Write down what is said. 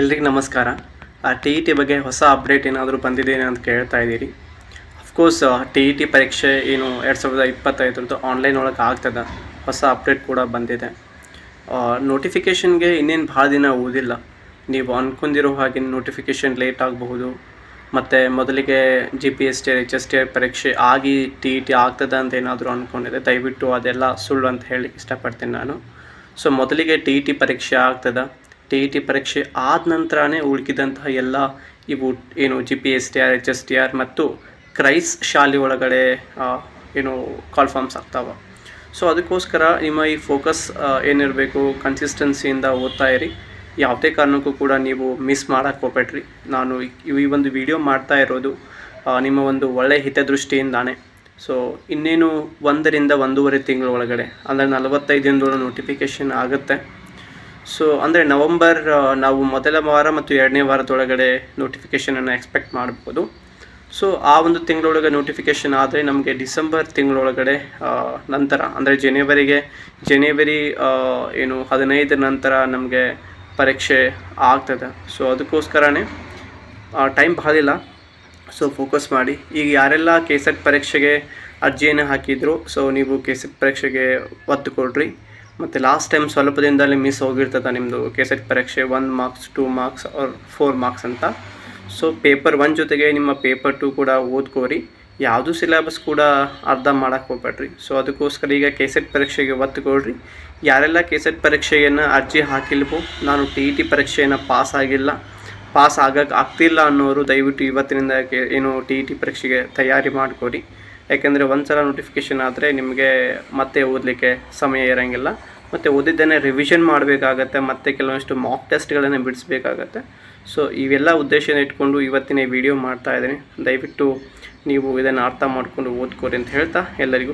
ಎಲ್ರಿಗೂ ನಮಸ್ಕಾರ. T E T ಬಗ್ಗೆ ಹೊಸ ಅಪ್ಡೇಟ್ ಏನಾದರೂ ಬಂದಿದ್ದೇನೆ ಅಂತ ಕೇಳ್ತಾ ಇದ್ದೀರಿ. ಅಫ್ಕೋರ್ಸ್ ಟಿ ಇ ಟಿ ಪರೀಕ್ಷೆ ಏನು ಎರಡು ಸಾವಿರದ ಇಪ್ಪತ್ತೈದರದ್ದು ಆನ್ಲೈನ್ ಒಳಗೆ ಆಗ್ತದೆ. ಹೊಸ ಅಪ್ಡೇಟ್ ಕೂಡ ಬಂದಿದೆ. ನೋಟಿಫಿಕೇಷನ್ಗೆ ಇನ್ನೇನು ಭಾಳ ದಿನ ಓದಿಲ್ಲ. ನೀವು ಅನ್ಕೊಂಡಿರೋ ಹಾಗೆ ನೋಟಿಫಿಕೇಷನ್ ಲೇಟ್ ಆಗಬಹುದು. ಮತ್ತು ಮೊದಲಿಗೆ G P S T H S T R ಪರೀಕ್ಷೆ ಆಗಿ ಟಿ ಇ ಟಿ ಆಗ್ತದೆ ಅಂತ ಏನಾದರೂ ಅಂದ್ಕೊಂಡಿದೆ ದಯವಿಟ್ಟು ಅದೆಲ್ಲ ಸುಳ್ಳು ಅಂತ ಹೇಳಿ ಇಷ್ಟಪಡ್ತೀನಿ ನಾನು. ಸೊ ಮೊದಲಿಗೆ ಟಿ ಇ ಟಿ ಪರೀಕ್ಷೆ ಆಗ್ತದೆ. ಟಿ ಇ ಟಿ ಪರೀಕ್ಷೆ ಆದ ನಂತರನೇ ಉಳ್ಕಿದಂತಹ ಎಲ್ಲ ಇವು ಏನು G P S T R H S T R ಮತ್ತು ಕ್ರೈಸ್ ಶಾಲೆ ಒಳಗಡೆ ಏನು ಕಾಲ್ ಫಾರ್ಮ್ಸ್ ಆಗ್ತಾವೆ. ಸೊ ಅದಕ್ಕೋಸ್ಕರ ನಿಮ್ಮ ಈ ಫೋಕಸ್ ಏನಿರಬೇಕು ಕನ್ಸಿಸ್ಟೆನ್ಸಿಯಿಂದ ಓದ್ತಾ ಇರಿ. ಯಾವುದೇ ಕಾರಣಕ್ಕೂ ಕೂಡ ನೀವು ಮಿಸ್ ಮಾಡೋಕ್ಕೆ ಹೋಗ್ಬೇಡ್ರಿ. ನಾನು ಈ- ಒಂದು ವಿಡಿಯೋ ಮಾಡ್ತಾ ಇರೋದು ನಿಮ್ಮ ಒಂದು ಒಳ್ಳೆಯ ಹಿತದೃಷ್ಟಿಯಿಂದಾನೆ. ಸೊ ಇನ್ನೇನು ಒಂದರಿಂದ ಒಂದೂವರೆ ತಿಂಗಳ ಒಳಗಡೆ, ಅಂದರೆ ನಲವತ್ತೈದು ದಿನದೊಳಗೆ ನೋಟಿಫಿಕೇಷನ್ ಆಗುತ್ತೆ. ಸೊ ಅಂದರೆ ನವಂಬರ್ ನಾವು ಮೊದಲ ವಾರ ಮತ್ತು ಎರಡನೇ ವಾರದೊಳಗಡೆ ನೋಟಿಫಿಕೇಷನನ್ನು ಎಕ್ಸ್ಪೆಕ್ಟ್ ಮಾಡ್ಬೋದು. ಸೊ ಆ ಒಂದು ತಿಂಗಳೊಳಗೆ ನೋಟಿಫಿಕೇಷನ್ ಆದರೆ ನಮಗೆ ಡಿಸೆಂಬರ್ ತಿಂಗಳೊಳಗಡೆ ನಂತರ, ಅಂದರೆ ಜನವರಿಗೆ, ಜನವರಿ ಏನು ಹದಿನೈದರ ನಂತರ ನಮಗೆ ಪರೀಕ್ಷೆ ಆಗ್ತದೆ. ಸೊ ಅದಕ್ಕೋಸ್ಕರನೇ ಟೈಮ್ ಭಾಳ ಇಲ್ಲ. ಸೊ ಫೋಕಸ್ ಮಾಡಿ. ಈಗ ಯಾರೆಲ್ಲ ಕೆ ಸೆಟ್ ಪರೀಕ್ಷೆಗೆ ಅರ್ಜಿಯನ್ನು ಹಾಕಿದ್ರು ಸೊ ನೀವು ಕೆ ಸೆಟ್ ಪರೀಕ್ಷೆಗೆ ಒತ್ತು ಕೊಡ್ರಿ. ಮತ್ತು ಲಾಸ್ಟ್ ಟೈಮ್ ಸ್ವಲ್ಪ ದಿನದಲ್ಲಿ ಮಿಸ್ ಹೋಗಿರ್ತದೆ ನಿಮ್ಮದು ಕೆ ಸೆಟ್ ಪರೀಕ್ಷೆ one marks two marks or four marks ಅಂತ. ಸೊ ಪೇಪರ್ ಒನ್ ಜೊತೆಗೆ ನಿಮ್ಮ ಪೇಪರ್ ಟು ಕೂಡ ಓದ್ಕೋರಿ. ಯಾವುದು ಸಿಲೆಬಸ್ ಕೂಡ ಅರ್ಧ ಮಾಡೋಕ್ಕೆ ಹೋಗ್ಬೇಡ್ರಿ ಸೊ ಅದಕ್ಕೋಸ್ಕರ ಈಗ ಕೆ ಸೆಟ್ ಪರೀಕ್ಷೆಗೆ ಒತ್ತು ಕೊಡ್ರಿ. ಯಾರೆಲ್ಲ ಕೆ ಸೆಟ್ ಪರೀಕ್ಷೆಯನ್ನು ಅರ್ಜಿ ಹಾಕಿಲ್ವೋ, ನಾನು ಟಿ ಇ ಟಿ ಪರೀಕ್ಷೆಯನ್ನು ಪಾಸ್ ಆಗಿಲ್ಲ. ಪಾಸ್ ಆಗಕ್ಕೆ ಆಗ್ತಿಲ್ಲ ಅನ್ನೋರು ದಯವಿಟ್ಟು ಇವತ್ತಿನಿಂದ ಏನು ಟಿ ಇ ಟಿ ಪರೀಕ್ಷೆಗೆ ತಯಾರಿ ಮಾಡ್ಕೊರಿ. ಯಾಕೆಂದರೆ ಒಂದು ಸಲ ನೋಟಿಫಿಕೇಷನ್ ಆದರೆ ನಿಮಗೆ ಮತ್ತೆ ಓದಲಿಕ್ಕೆ ಸಮಯ ಇರೋಂಗಿಲ್ಲ. ಮತ್ತು ಓದಿದ್ದೇನೆ ರಿವಿಷನ್ ಮಾಡಬೇಕಾಗತ್ತೆ, ಮತ್ತು ಕೆಲವೊಂದಿಷ್ಟು ಮಾಕ್ ಟೆಸ್ಟ್ಗಳನ್ನು ಬಿಡಿಸ್ಬೇಕಾಗತ್ತೆ. ಸೊ ಇವೆಲ್ಲ ಉದ್ದೇಶನ ಇಟ್ಕೊಂಡು ಇವತ್ತಿನ ಈ ವಿಡಿಯೋ ಮಾಡ್ತಾ ಇದ್ದೀನಿ. ದಯವಿಟ್ಟು ನೀವು ಇದನ್ನು ಅರ್ಥ ಮಾಡಿಕೊಂಡು ಓದ್ಕೋರಿ ಅಂತ ಹೇಳ್ತಾ ಎಲ್ಲರಿಗೂ